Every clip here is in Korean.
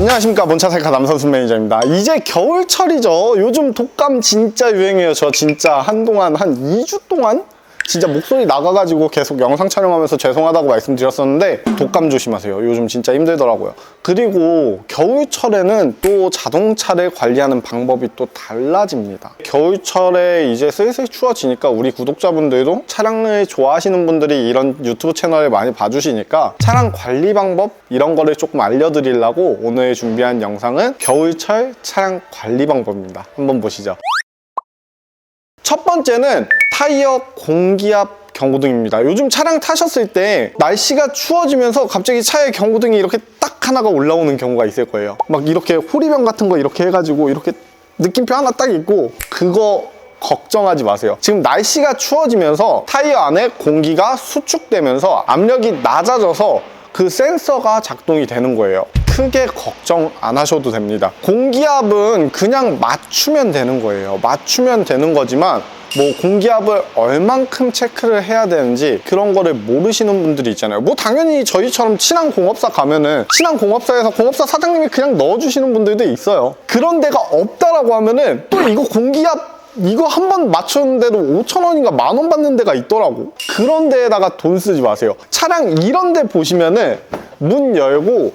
안녕하십니까. 몬차셀카 남선수 매니저입니다. 이제 겨울철이죠. 요즘 독감 진짜 유행해요. 저 진짜 한동안 한 2주 동안 진짜 목소리 나가가지고 계속 영상 촬영하면서 죄송하다고 말씀드렸었는데 독감 조심하세요. 요즘 진짜 힘들더라고요. 그리고 겨울철에는 또 자동차를 관리하는 방법이 또 달라집니다. 겨울철에 이제 슬슬 추워지니까 우리 구독자분들도 차량을 좋아하시는 분들이 이런 유튜브 채널을 많이 봐주시니까 차량 관리 방법 이런 거를 조금 알려드리려고 오늘 준비한 영상은 겨울철 차량 관리 방법입니다. 한번 보시죠 첫 번째는 타이어 공기압 경고등입니다. 요즘 차량 타셨을 때 날씨가 추워지면서 갑자기 차에 경고등이 이렇게 딱 하나가 올라오는 경우가 있을 거예요. 막 이렇게 호리병 같은 거 이렇게 해가지고 이렇게 느낌표 하나 딱 있고 그거 걱정하지 마세요. 지금 날씨가 추워지면서 타이어 안에 공기가 수축되면서 압력이 낮아져서 그 센서가 작동이 되는 거예요. 크게 걱정 안 하셔도 됩니다. 공기압은 그냥 맞추면 되는 거예요. 맞추면 되는 거지만 뭐 공기압을 얼만큼 체크를 해야 되는지 그런 거를 모르시는 분들이 있잖아요. 뭐 당연히 저희처럼 친한 공업사 가면은 친한 공업사에서 공업사 사장님이 그냥 넣어주시는 분들도 있어요. 그런 데가 없다라고 하면은 또 이거 공기압 이거 한 번 맞췄는데도 5천 원인가 만 원 받는 데가 있더라고. 그런 데에다가 돈 쓰지 마세요. 차량 이런 데 보시면은 문 열고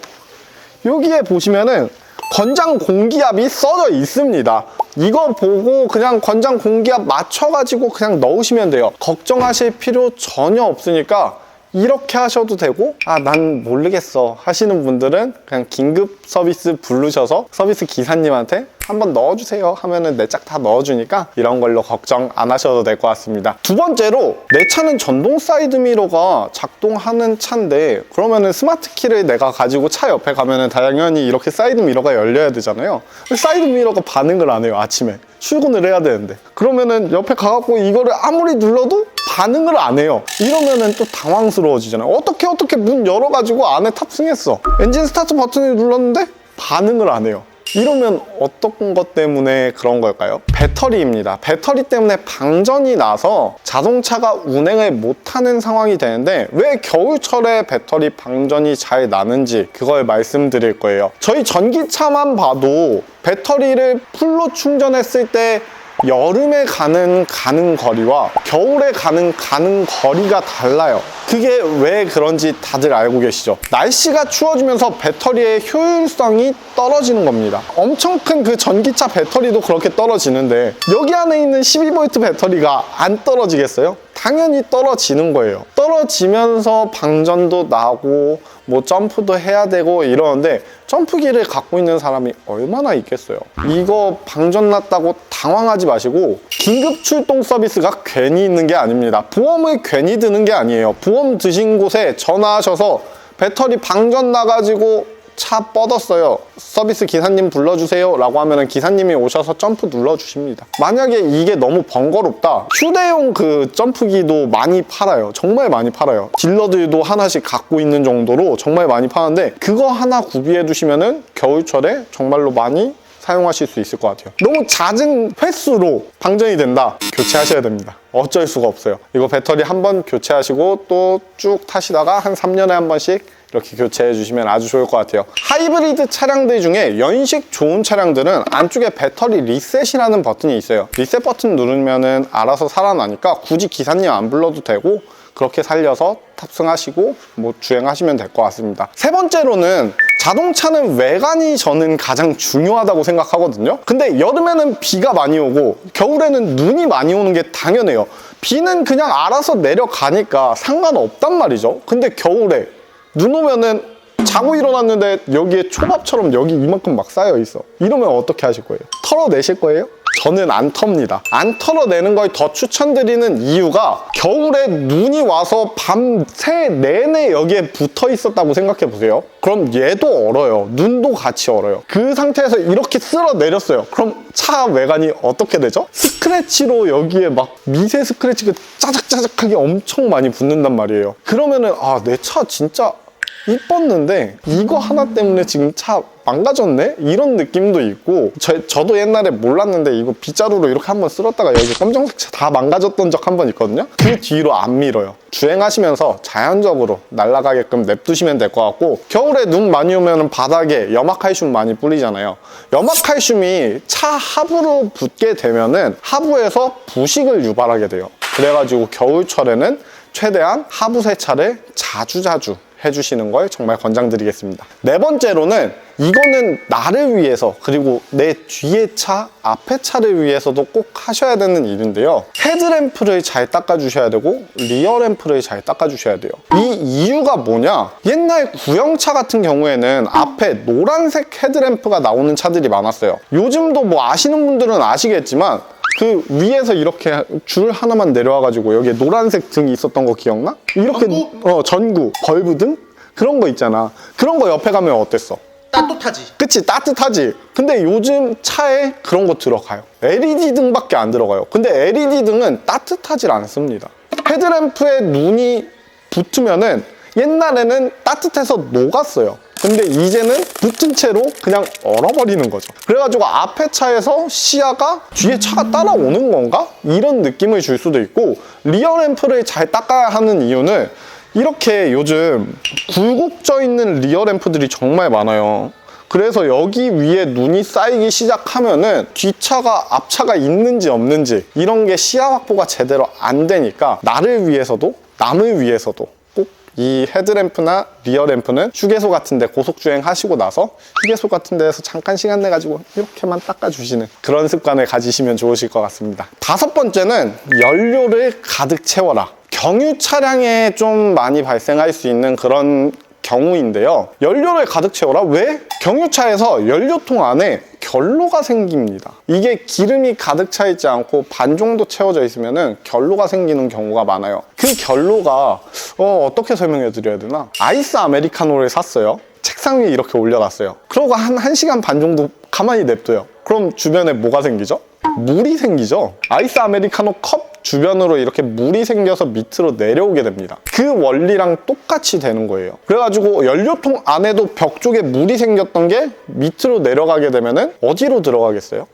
여기에 보시면은 권장 공기압이 써져 있습니다. 이거 보고 그냥 권장 공기압 맞춰가지고 그냥 넣으시면 돼요. 걱정하실 필요 전혀 없으니까 이렇게 하셔도 되고 아 난 모르겠어 하시는 분들은 그냥 긴급 서비스 부르셔서 서비스 기사님한테 한번 넣어주세요 하면은 내 짝 다 넣어주니까 이런 걸로 걱정 안 하셔도 될 것 같습니다. 두 번째로 내 차는 전동 사이드 미러가 작동하는 차인데 그러면은 스마트 키를 내가 가지고 차 옆에 가면은 당연히 이렇게 사이드 미러가 열려야 되잖아요. 사이드 미러가 반응을 안 해요 아침에. 출근을 해야 되는데. 그러면은 옆에 가갖고 이거를 아무리 눌러도 반응을 안 해요 이러면은 또 당황스러워지잖아요 어떻게 어떻게 문 열어가지고 안에 탑승했어 엔진 스타트 버튼을 눌렀는데 반응을 안 해요 이러면 어떤 것 때문에 그런 걸까요? 배터리입니다. 배터리 때문에 방전이 나서 자동차가 운행을 못하는 상황이 되는데 왜 겨울철에 배터리 방전이 잘 나는지 그걸 말씀드릴 거예요. 저희 전기차만 봐도 배터리를 풀로 충전했을 때 여름에 가는 가는 거리와 겨울에 가는 가는 거리가 달라요. 그게 왜 그런지 다들 알고 계시죠? 날씨가 추워지면서 배터리의 효율성이 떨어지는 겁니다. 엄청 큰 그 전기차 배터리도 그렇게 떨어지는데 여기 안에 있는 12V 배터리가 안 떨어지겠어요? 당연히 떨어지는 거예요. 떨어지면서 방전도 나고 뭐 점프도 해야 되고 이러는데 점프기를 갖고 있는 사람이 얼마나 있겠어요. 이거 방전 났다고 당황하지 마시고 긴급 출동 서비스가 괜히 있는 게 아닙니다. 보험을 괜히 드는 게 아니에요. 보험 드신 곳에 전화하셔서 배터리 방전 나가지고 차 뻗었어요. 서비스 기사님 불러주세요. 라고 하면 기사님이 오셔서 점프 눌러주십니다. 만약에 이게 너무 번거롭다. 휴대용 그 점프기도 많이 팔아요. 정말 많이 팔아요. 딜러들도 하나씩 갖고 있는 정도로 정말 많이 파는데 그거 하나 구비해 두시면은 겨울철에 정말로 많이 사용하실 수 있을 것 같아요. 너무 잦은 횟수로 방전이 된다. 교체하셔야 됩니다. 어쩔 수가 없어요. 이거 배터리 한 번 교체하시고 또 쭉 타시다가 한 3년에 한 번씩 이렇게 교체해 주시면 아주 좋을 것 같아요. 하이브리드 차량들 중에 연식 좋은 차량들은 안쪽에 배터리 리셋이라는 버튼이 있어요. 리셋 버튼 누르면은 알아서 살아나니까 굳이 기사님 안 불러도 되고 그렇게 살려서 탑승하시고 뭐 주행하시면 될 것 같습니다. 세 번째로는 자동차는 외관이 저는 가장 중요하다고 생각하거든요. 근데 여름에는 비가 많이 오고 겨울에는 눈이 많이 오는 게 당연해요. 비는 그냥 알아서 내려가니까 상관없단 말이죠. 근데 겨울에 눈 오면은 자고 일어났는데 여기에 초밥처럼 여기 이만큼 막 쌓여 있어. 이러면 어떻게 하실 거예요? 털어내실 거예요? 저는 안 텁니다. 안 털어내는 걸 더 추천드리는 이유가 겨울에 눈이 와서 밤새 내내 여기에 붙어 있었다고 생각해 보세요. 그럼 얘도 얼어요. 눈도 같이 얼어요. 그 상태에서 이렇게 쓸어 내렸어요. 그럼 차 외관이 어떻게 되죠? 스크래치로 여기에 막 미세 스크래치가 짜작짜작하게 엄청 많이 붙는단 말이에요. 그러면은 아, 내 차 진짜 이뻤는데 이거 하나 때문에 지금 차 망가졌네? 이런 느낌도 있고 저, 저도 옛날에 몰랐는데 이거 빗자루로 이렇게 한번 쓸었다가 여기 검정색 차 다 망가졌던 적 한 번 있거든요? 그 뒤로 안 밀어요. 주행하시면서 자연적으로 날아가게끔 냅두시면 될 것 같고 겨울에 눈 많이 오면 바닥에 염화칼슘 많이 뿌리잖아요. 염화칼슘이 차 하부로 붙게 되면은 하부에서 부식을 유발하게 돼요. 그래가지고 겨울철에는 최대한 하부 세차를 자주자주 해주시는 걸 정말 권장드리겠습니다. 네 번째로는 이거는 나를 위해서 그리고 내 뒤에 차, 앞에 차를 위해서도 꼭 하셔야 되는 일인데요. 헤드램프를 잘 닦아주셔야 되고 리어램프를 잘 닦아주셔야 돼요. 이 이유가 뭐냐? 옛날 구형차 같은 경우에는 앞에 노란색 헤드램프가 나오는 차들이 많았어요. 요즘도 뭐 아시는 분들은 아시겠지만 그 위에서 이렇게 줄 하나만 내려와가지고 여기에 노란색 등이 있었던 거 기억나? 이렇게 전구? 어 전구, 벌브 등 그런 거 있잖아. 그런 거 옆에 가면 어땠어? 따뜻하지. 그치 따뜻하지. 근데 요즘 차에 그런 거 들어가요. LED 등밖에 안 들어가요. 근데 LED 등은 따뜻하질 않습니다. 헤드램프에 눈이 붙으면은 옛날에는 따뜻해서 녹았어요. 근데 이제는 붙은 채로 그냥 얼어버리는 거죠. 그래가지고 앞에 차에서 시야가 뒤에 차가 따라오는 건가? 이런 느낌을 줄 수도 있고 리어 램프를 잘 닦아야 하는 이유는 이렇게 요즘 굴곡져 있는 리어 램프들이 정말 많아요. 그래서 여기 위에 눈이 쌓이기 시작하면은 뒷차가 앞차가 있는지 없는지 이런 게 시야 확보가 제대로 안 되니까 나를 위해서도 남을 위해서도 꼭 이 헤드램프나 리어램프는 휴게소 같은데 고속주행 하시고 나서 휴게소 같은 데에서 잠깐 시간 내 가지고 이렇게만 닦아주시는 그런 습관을 가지시면 좋으실 것 같습니다. 다섯 번째는 연료를 가득 채워라. 경유 차량에 좀 많이 발생할 수 있는 그런 경우인데요. 연료를 가득 채워라? 왜? 경유차에서 연료통 안에 결로가 생깁니다. 이게 기름이 가득 차 있지 않고 반 정도 채워져 있으면 결로가 생기는 경우가 많아요. 그 결로가 어, 어떻게 설명해 드려야 되나? 아이스 아메리카노를 샀어요. 책상 위에 이렇게 올려놨어요. 그러고 한 1시간 반 정도 가만히 냅둬요. 그럼 주변에 뭐가 생기죠? 물이 생기죠. 아이스 아메리카노 컵 주변으로 이렇게 물이 생겨서 밑으로 내려오게 됩니다. 그 원리랑 똑같이 되는 거예요. 그래가지고 연료통 안에도 벽 쪽에 물이 생겼던 게 밑으로 내려가게 되면은 어디로 들어가겠어요?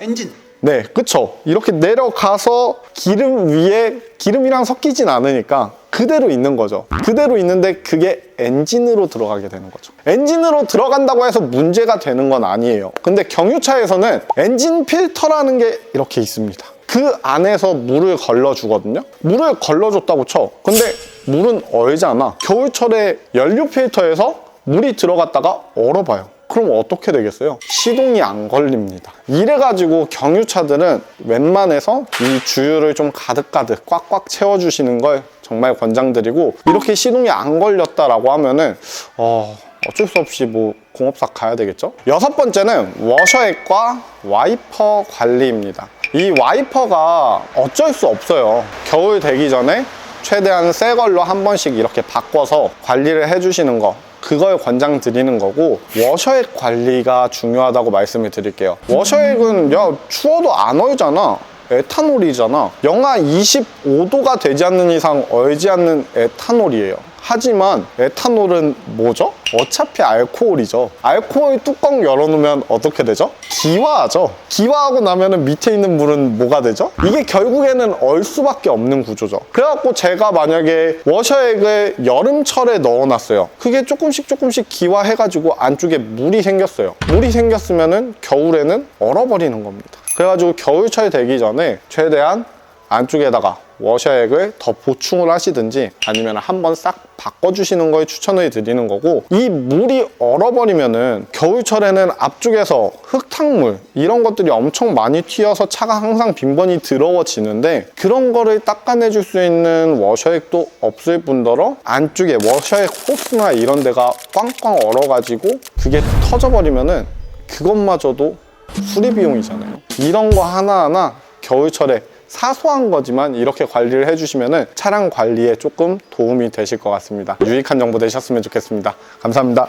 엔진. 네, 그쵸. 이렇게 내려가서 기름 위에 기름이랑 섞이진 않으니까 그대로 있는 거죠. 그대로 있는데 그게 엔진으로 들어가게 되는 거죠. 엔진으로 들어간다고 해서 문제가 되는 건 아니에요. 근데 경유차에서는 엔진 필터라는 게 이렇게 있습니다. 그 안에서 물을 걸러주거든요. 물을 걸러줬다고 쳐. 근데 물은 얼잖아. 겨울철에 연료 필터에서 물이 들어갔다가 얼어봐요. 그럼 어떻게 되겠어요? 시동이 안 걸립니다. 이래가지고 경유차들은 웬만해서 이 주유를 좀 가득가득 꽉꽉 채워주시는 걸 정말 권장드리고 이렇게 시동이 안 걸렸다라고 하면은 어, 어쩔 수 없이 뭐 공업사 가야 되겠죠? 여섯 번째는 워셔액과 와이퍼 관리입니다. 이 와이퍼가 어쩔 수 없어요. 겨울 되기 전에 최대한 새 걸로 한 번씩 이렇게 바꿔서 관리를 해주시는 거 그걸 권장 드리는 거고 워셔액 관리가 중요하다고 말씀을 드릴게요. 워셔액은 야 추워도 안 얼잖아. 에탄올이잖아. 영하 25도가 되지 않는 이상 얼지 않는 에탄올이에요 하지만 에탄올은 뭐죠? 어차피 알코올이죠. 알코올 뚜껑 열어놓으면 어떻게 되죠? 기화하죠. 기화하고 나면은 밑에 있는 물은 뭐가 되죠? 이게 결국에는 얼 수밖에 없는 구조죠. 그래갖고 제가 만약에 워셔액을 여름철에 넣어놨어요. 그게 조금씩 조금씩 기화해가지고 안쪽에 물이 생겼어요. 물이 생겼으면은 겨울에는 얼어버리는 겁니다. 그래가지고 겨울철 되기 전에 최대한 안쪽에다가 워셔액을 더 보충을 하시든지 아니면 한번 싹 바꿔주시는 걸 추천을 드리는 거고 이 물이 얼어버리면은 겨울철에는 앞쪽에서 흙탕물 이런 것들이 엄청 많이 튀어서 차가 항상 빈번히 더러워지는데 그런 거를 닦아내줄 수 있는 워셔액도 없을 뿐더러 안쪽에 워셔액 호스나 이런 데가 꽝꽝 얼어가지고 그게 터져버리면은 그것마저도 수리 비용이잖아요. 이런 거 하나하나 겨울철에 사소한 거지만 이렇게 관리를 해주시면 차량 관리에 조금 도움이 되실 것 같습니다. 유익한 정보 되셨으면 좋겠습니다. 감사합니다.